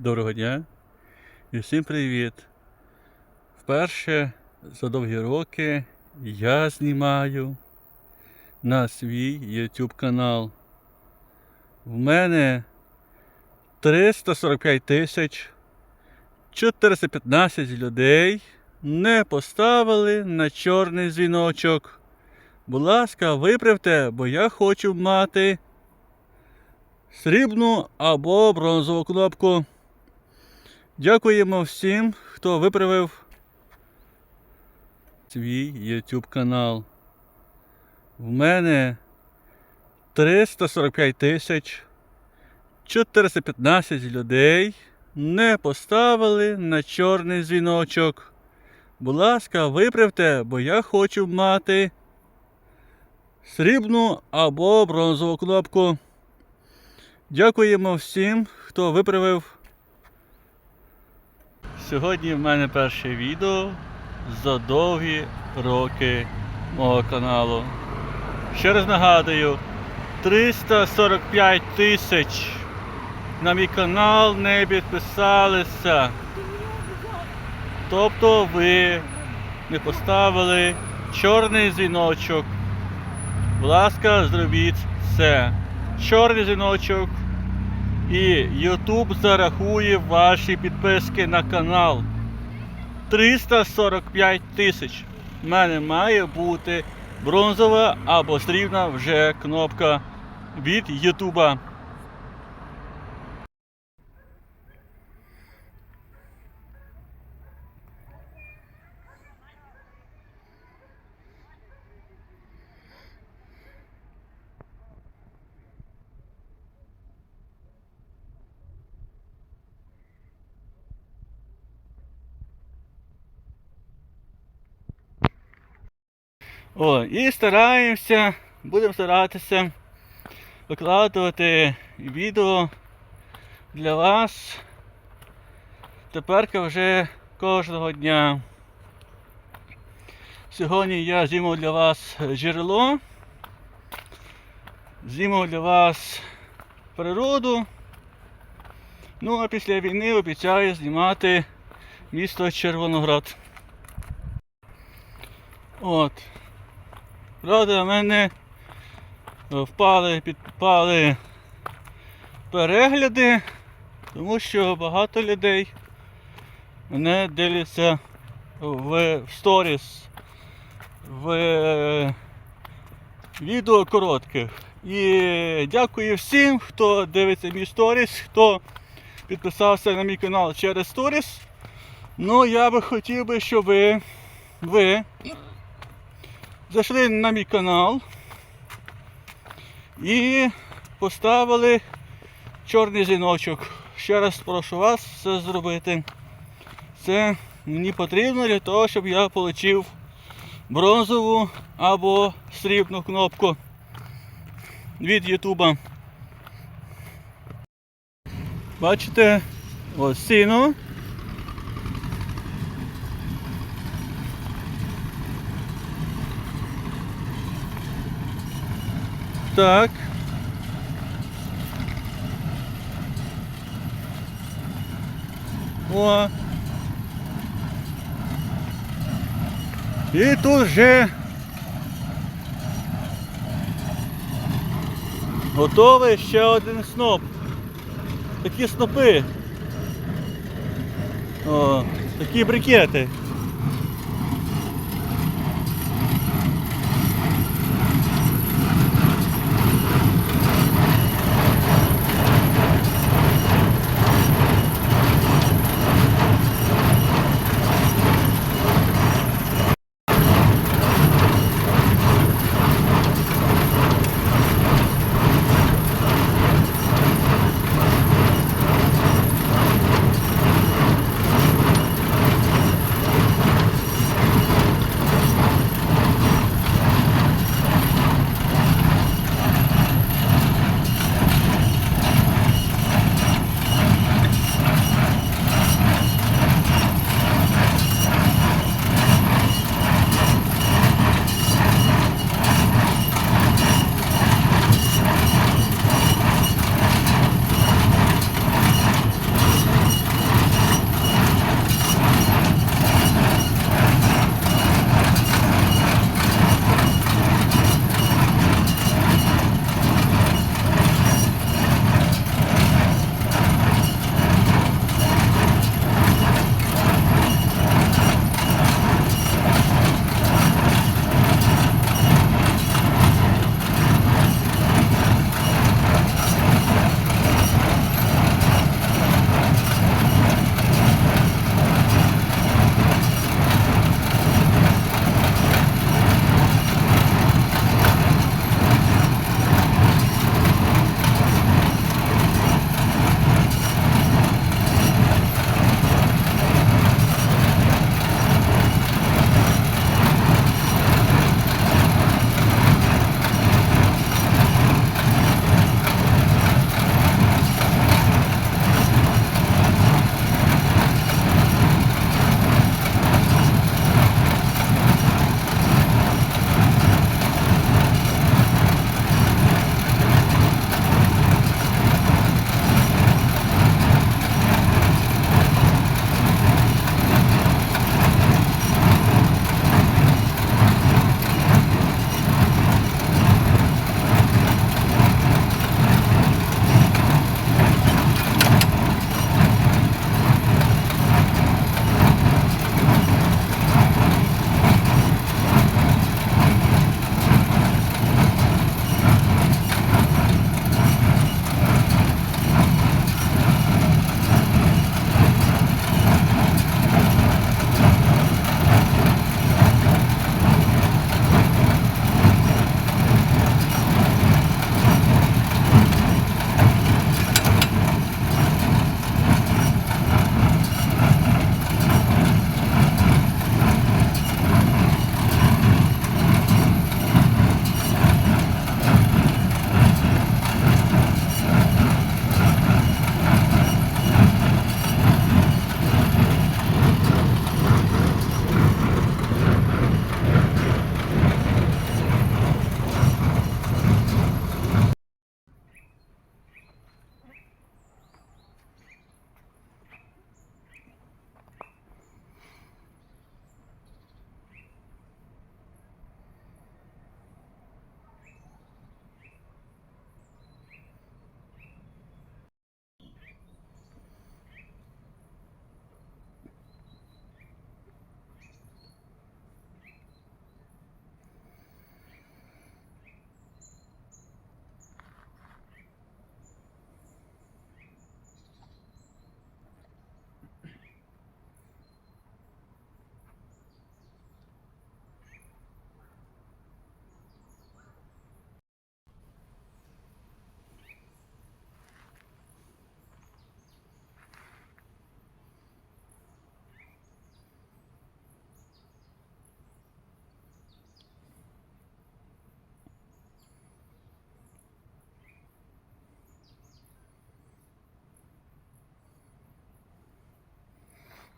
Доброго дня і всім привіт! Вперше за довгі роки я знімаю на свій YouTube канал. В мене 345 тисяч 415 людей не поставили на чорний дзвіночок. Будь ласка, виправте, бо я хочу мати срібну або бронзову кнопку. Дякуємо всім, хто виправив свій YouTube канал. В мене 345 тисяч 415 людей не поставили на чорний дзвіночок. Будь ласка, виправте, бо я хочу мати срібну або бронзову кнопку. Дякуємо всім, хто виправив. Сьогодні в мене перше відео за довгі роки мого каналу. Ще раз нагадую, 345 тисяч на мій канал не підписалися. Тобто ви не поставили чорний дзвіночок. Будь ласка, зробіть це. Чорний дзвіночок. І YouTube зарахує ваші підписки на канал. 345 тисяч. У мене має бути бронзова або срібна вже кнопка від Ютуба. О, і стараємося, будемо старатися викладувати відео для вас. Теперка вже кожного дня. Сьогодні я зніму для вас джерело. Зніму для вас природу. Ну а після війни обіцяю знімати місто Червоноград. От. Правда, мене впали, підпали перегляди, тому що багато людей мене дивляться в, в сторіс, в е, відео коротких. І дякую всім, хто дивиться мій сторіс, хто підписався на мій канал через сторіс. Ну, я би хотів би, щоб ви, ви зайшли на мій канал і поставили чорний зіночок. Ще раз прошу вас це зробити. Це мені потрібно для того, щоб я отримав бронзову або срібну кнопку від Ютуба. Бачите, ось сіно. Так. О. І тут вже готовий ще один сноп. Такі снопи. О, такі брикети.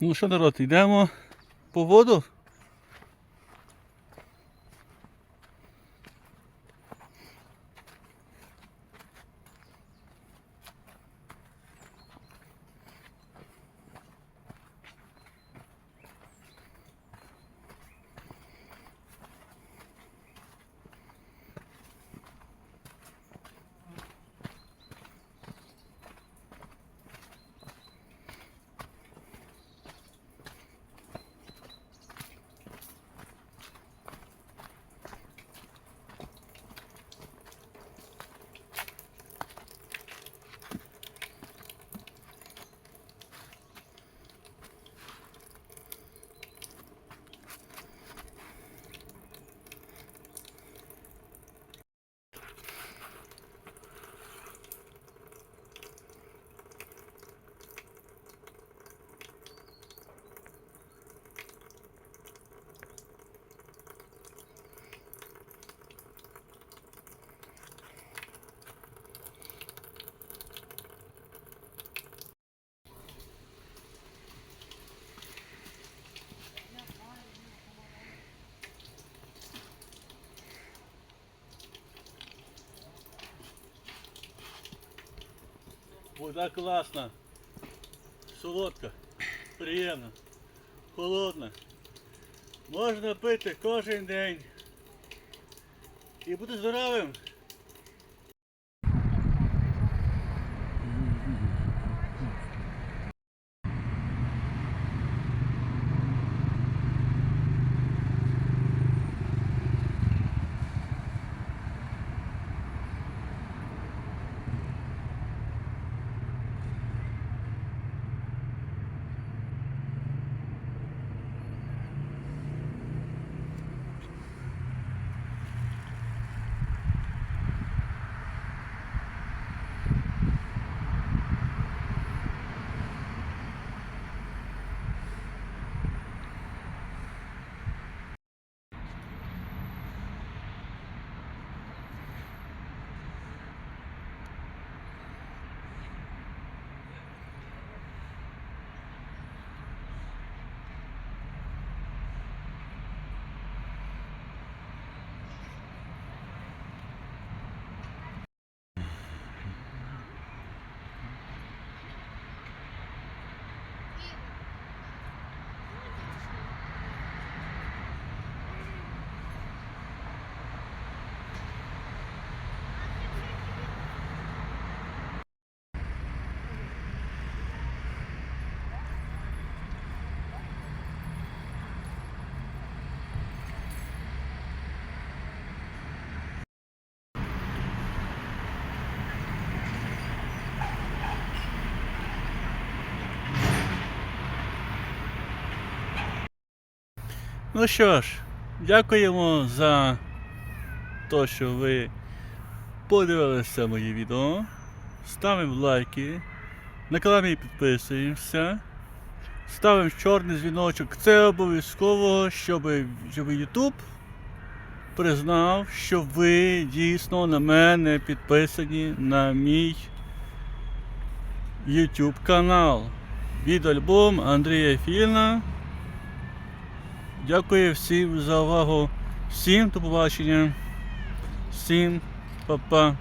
Ну що, народ, йдемо по воду. Вода класна, солодка, приємна, холодна. Можна пити кожен день. І бути здоровим. Ну що ж, дякуємо за те, що ви подивилися моє відео. Ставимо лайки, на каналі підписуємося, ставимо чорний дзвіночок. Це обов'язково, щоб, YouTube признав, що ви дійсно на мене підписані на мій YouTube канал. Відеоальбом Андрія Фіна. Дякую всім за увагу. Всім до побачення. Всім па-па.